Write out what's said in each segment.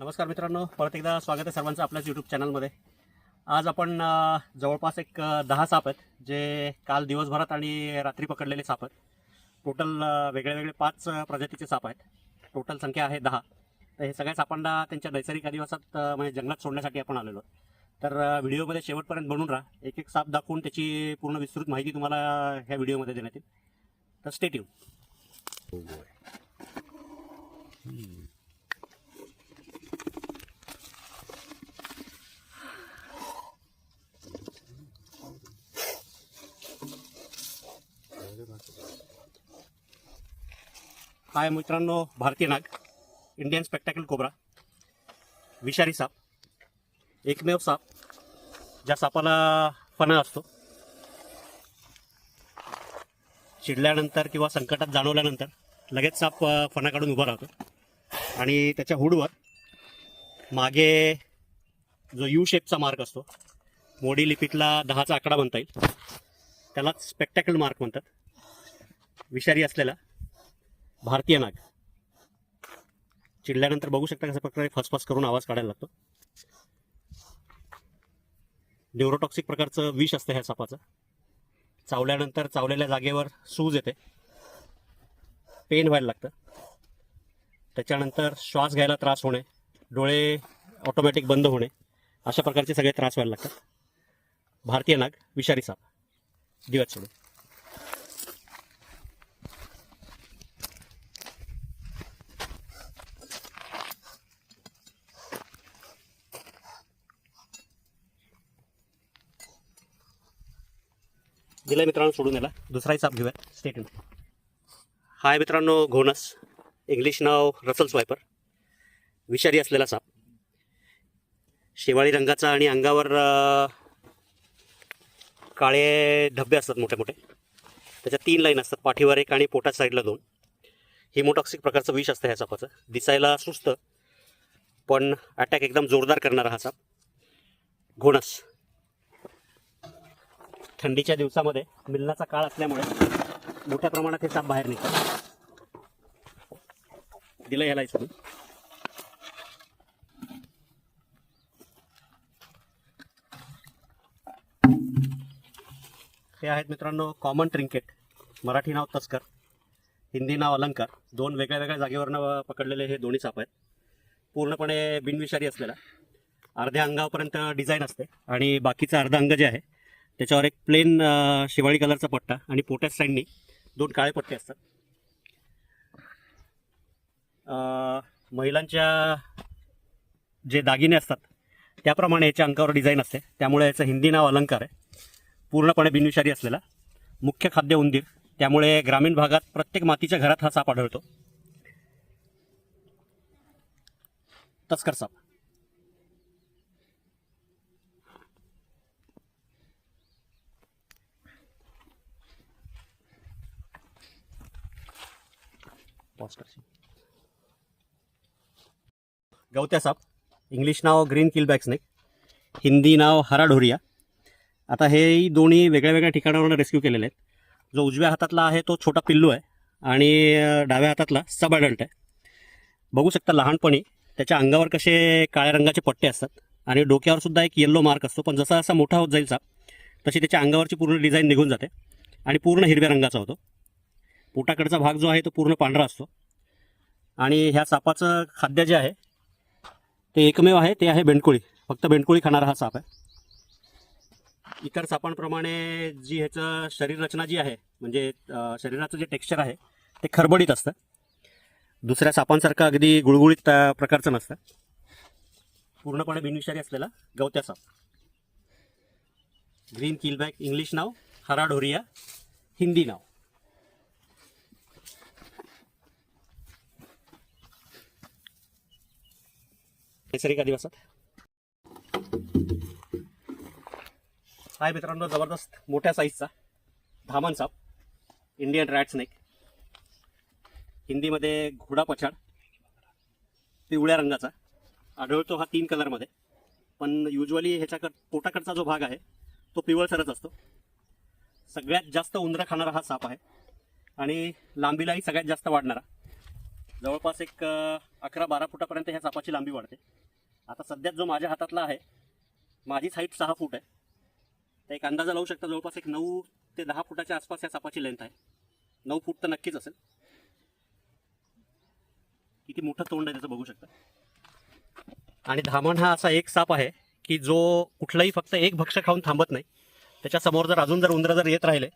नमस्कार मित्रांनो परत एकदा स्वागत आहे सर्वांचं आपल्याच यूट्यूब चॅनलमध्ये आज आपण जवळपास एक दहा साप आहेत जे काल दिवसभरात आणि रात्री पकडलेले साप आहेत. टोटल वेगळे वेगळे पाच प्रजातीचे साप आहेत. टोटल संख्या आहे दहा. तर हे सगळ्या सापांना त्यांच्या नैसर्गिक अधिवासात म्हणजे जंगलात सोडण्यासाठी आपण आलेलो तर व्हिडिओमध्ये शेवटपर्यंत बनून राहा. एक एक साप दाखवून त्याची पूर्ण विस्तृत माहिती तुम्हाला ह्या व्हिडिओमध्ये देण्यात येईल. तर स्टेट हाय मित्रांनो भारतीय नाग इंडियन स्पेक्टॅकल कोबरा विषारी साप एकमेव साप ज्या सापाला फणा असतो. चिडल्यानंतर किंवा संकटात जाणवल्यानंतर लगेच साप फणा काढून उभा राहतो. आणि त्याच्या हुडवर मागे जो यू शेपचा मार्क असतो मोडी लिपीतला दहाचा आकडा म्हणता येईल. त्यालाच स्पेक्टॅकल मार्क म्हणतात. विषारी असलेला भारतीय नाग चिडल्यानंतर बघू शकता कशा प्रकारे फसफस करून आवाज काढायला लागतो. न्यूरोटॉक्सिक प्रकारचं विष असतं ह्या सापाचं. चावल्यानंतर चावलेल्या जागेवर सूज येते. पेन व्हायला लागतं. त्याच्यानंतर श्वास घ्यायला त्रास होणे. डोळे ऑटोमॅटिक बंद होणे. अशा प्रकारचे सगळे त्रास व्हायला लागतात. भारतीय नाग विषारी साप. दिवस सोडून. दिलाय मित्रांनो सोडून याला. दुसराही साप घेऊया. स्टेट हाय मित्रांनो घोणस. इंग्लिश नाव रसल स्वायपर विषारी असलेला साप. शेवाळी रंगाचा आणि अंगावर काळे धब्बे असतात मोठे मोठे. त्याच्या तीन लाईन असतात. पाठीवर एक आणि पोटाच्या साईडला दोन. हिमोटॉक्सिक प्रकारचं विष असतं ह्या सापाचं. दिसायला सुस्त पण अटॅक एकदम जोरदार करणारा हा साप. घोणस. थंडीच्या दिवसामध्ये मिलनाचा काळ असल्यामुळे मोठ्या प्रमाणात हे साप बाहेर निघतात. दिलं ह्याला इथून. हे आहेत मित्रांनो कॉमन ट्रिंकेट मराठी नाव तस्कर हिंदी नाव अलंकार. दोन वेगळ्या वेगळ्या जागेवरनं पकडलेले हे दोन्ही साप आहेत. पूर्णपणे बिनविषारी असलेला. अर्ध्या अंगापर्यंत डिझाईन असते आणि बाकीचं अर्ध अंग जे आहे त्याच्यावर एक प्लेन शिवाळी कलरचा पट्टा आणि पोट्याच साईडनी दोन काळे पट्टे असतात. महिलांच्या जे दागिने असतात त्याप्रमाणे याच्या अंकावर डिझाईन असते. त्यामुळे याचं हिंदी नाव अलंकार आहे. पूर्णपणे बिनविषारी असलेला. मुख्य खाद्य उंदीर. त्यामुळे ग्रामीण भागात प्रत्येक मातीच्या घरात हा साप आढळतो. तस्कर साप. पॉज करशील. गवत्या साप इंग्लिश नाव ग्रीन किलबॅक स्नेक हिंदी नाव हरा ढोरिया आता हे दोन्ही वेगळ्या वेगळ्या ठिकाणावरून रेस्क्यू केलेले आहेत. जो उजव्या हातातला आहे तो छोटा पिल्लू आहे आणि डाव्या हातातला सब अडल्ट आहे. बघू शकता लहानपणी त्याच्या अंगावर कसे काळ्या रंगाचे पट्टे असतात आणि डोक्यावर सुद्धा एक येल्लो मार्क असतो. पण जसा जसा मोठा होत जाईल साप तशी त्याच्या अंगावरची पूर्ण डिझाईन निघून जाते आणि पूर्ण हिरव्या रंगाचा होतो. पोटाकडचा भाग जो आहे तो पूर्ण पांढरा असतो. आणि ह्या सापाचं खाद्य जे आहे ते एकमेव आहे ते आहे बेंडकोळी. फक्त बेंडकोळी खाणारा हा साप आहे. इतर सापांप्रमाणे जी ह्याचं शरीररचना जी आहे म्हणजे शरीराचं जे टेक्स्चर आहे ते खरबडीत असतं. दुसऱ्या सापांसारखं अगदी गुळगुळीत प्रकारचं नसतं. पूर्णपणे बिनविषारी असलेला गवत्या साप. ग्रीन किलबॅक इंग्लिश नाव हरा ढोरिया हिंदी नाव. नैसर्गिक अधिवासात हाय मित्रांनो जबरदस्त मोठ्या साईजचा धामण साप. इंडियन रॅट स्नेक हिंदीमध्ये घोडा पछाड पिवळ्या रंगाचा. आढळतो हा तीन कलरमध्ये पण युजली ह्याच्याकड पोटाकडचा जो भाग आहे तो पिवळसरच असतो. सगळ्यात जास्त उंदरं खाणारा हा साप आहे. आणि लांबीलाही सगळ्यात जास्त वाढणारा. जवळपास एक अकरा बारा फुटापर्यंत ह्या सापाची लांबी वाढते. आता सध्या जो माझ्या हातातला आहे माझीच हाईट सहा फूट आहे. तर एक अंदाजा लावू शकता जवळपास एक नऊ ते दहा फुटाच्या आसपास या सापाची लेंथ आहे. नऊ फूट तर नक्कीच असेल. किती मोठं तोंड आहे त्याचं बघू शकता. आणि धामण हा असा एक साप आहे की जो कुठलाही फक्त एक भक्ष खाऊन थांबत नाही. त्याच्यासमोर जर अजून जर उंदरं जर येत राहिले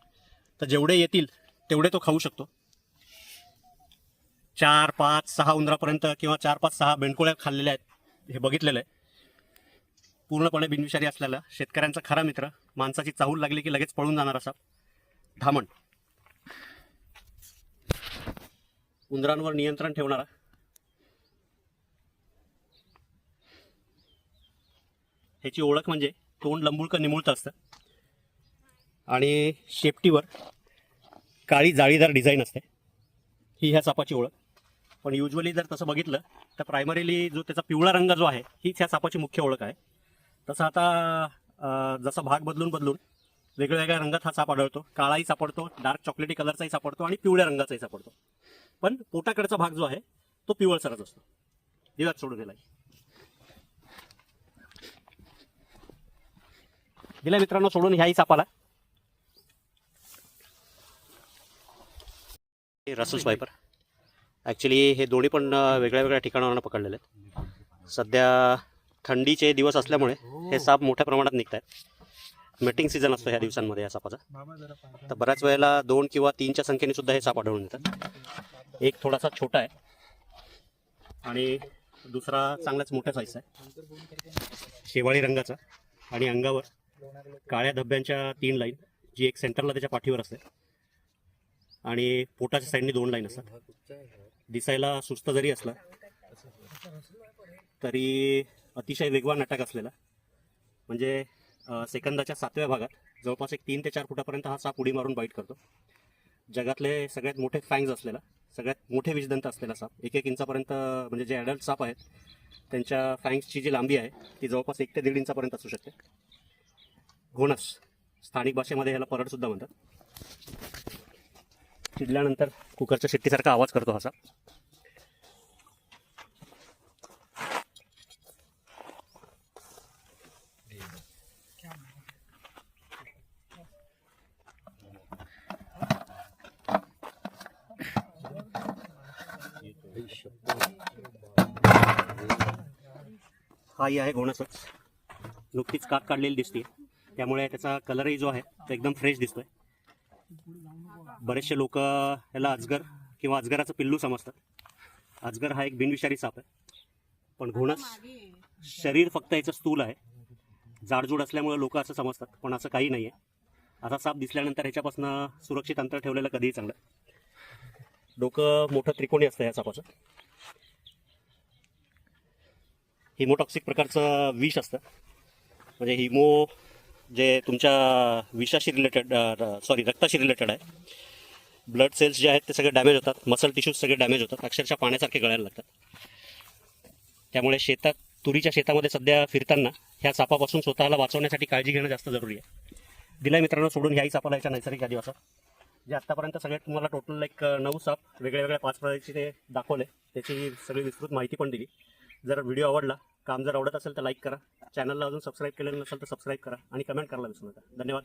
तर जेवढे येतील तेवढे तो खाऊ शकतो. चार पाच सहा उंदरापर्यंत किंवा चार पाच सहा बेंडकोळ्या खाल्लेल्या आहेत. हे बघितलेलं आहे. पूर्णपणे बिनविषारी असलेला शेतकऱ्यांचा खरा मित्र माणसाची चाहूल लागली की लगेच पळून जाणार असा धामण. उंदरांवर नियंत्रण ठेवणारा. ह्याची ओळख म्हणजे तोंड लंबुळकं निमुळतं असतं. आणि शेपटीवर काळी जाळीदार डिझाईन असते. ही ह्या सापाची ओळख. पण युजली जर तसं बघितलं तर प्रायमरीली जो त्याचा पिवळा रंग जो आहे हीच ह्या सापाची मुख्य ओळख आहे. तसं आता जसा भाग बदलून बदलून वेगवेगळ्या रंगात हा साप आढळतो. काळाही सापडतो डार्क चॉकलेटी कलरचाही सापडतो आणि पिवळ्या रंगाचाही सापडतो. पण पोटाकडचा भाग जो आहे तो पिवळसरच असतो. दिवस सोडून दिलाय. दिला मित्रांनो सोडून ह्याही सापाला. रसूस वायपर ॲक्च्युली हे दोन्ही पण वेगळ्या वेगळ्या ठिकाणावरून पकडलेले आहेत. सध्या थंडीचे दिवस असल्यामुळे हे साप मोठ्या प्रमाणात निघत आहेत मेटिंग सीझन असतो ह्या दिवसांमध्ये या सापाचा. तर बऱ्याच वेळेला दोन किंवा तीनच्या संख्येने सुद्धा हे साप आढळून येतात. एक थोडासा छोटा आहे. आणि दुसरा चांगलाच मोठ्या साईजचा आहे. शेवाळी रंगाचा आणि अंगावर काळ्या धब्ब्यांच्या तीन लाईन जी एक सेंटरला त्याच्या पाठीवर असते. आणि पोटाच्या साईडने दोन लाईन असतात. दिसायला सुस्त जरी असला तरी अतिशय वेगवान अटॅक असलेला. म्हणजे सेकंदाच्या सातव्या भागात जवळपास एक तीन ते चार फुटापर्यंत हा साप उडी मारून बाईट करतो. जगातले सगळ्यात मोठे फँग्स असलेला सगळ्यात मोठे विषदंत असलेला साप एक एक इंचापर्यंत म्हणजे जे ॲडल्ट साप आहेत त्यांच्या फँग्सची जी लांबी आहे ती जवळपास एक ते दीड इंचापर्यंत असू शकते. घोणस स्थानिक भाषेमध्ये ह्याला परडसुद्धा म्हणतात. चिडल्यानंतर कुकरच्या शिट्टीसारखा आवाज करतो असा. हाही आहे घोणसच नुकतीच काप काढलेली दिसते त्यामुळे त्याचा कलरही जो आहे तो एकदम फ्रेश दिसतोय. बरेचसे लोक याला अजगर किंवा अजगराचं पिल्लू समजतात. अजगर हा एक बिनविषारी साप आहे. पण घोणस शरीर फक्त याचं स्थूल आहे. जाडजूड असल्यामुळे लोक असं समजतात पण असं काही नाही आहे असा साप दिसल्यानंतर ह्याच्यापासून सुरक्षित अंतर ठेवलेलं कधीही चांगलं डोकं मोठं त्रिकोणी असतं या सापाचं. हिमोटॉक्सिक प्रकारचं विष असतं. म्हणजे हिमो जे तुमच्या विषाशी रिलेटेड सॉरी रक्ताशी रिलेटेड आहे ब्लड सेल्स जे आहेत ते सगळे डॅमेज होतात मसल टिश्यूज सगळे डॅमेज होतात अक्षरशः पाण्यासारखे गळायला लागतात. त्यामुळे शेतात तुरीच्या शेतामध्ये सध्या फिरताना ह्या सापापासून स्वतःला वाचवण्यासाठी काळजी घेणं जास्त जरुरी आहे. दिल्या मित्रांनो सोडून ह्याही सापाला याच्या नैसर्गिक आदिवासात. जे आत्तापर्यंत सगळ्यात तुम्हाला टोटल एक नऊ साप वेगळ्या वेगळ्या पाच प्रकारचे ते दाखवले त्याची सगळी विस्तृत माहिती पण दिली. जर व्हिडिओ आवडला काम जर आवडत असेल तर लाईक करा. चॅनलला अजून सबस्क्राईब केलेलं नसेल तर सबस्क्राईब करा आणि कमेंट करायला विसरू नका. धन्यवाद.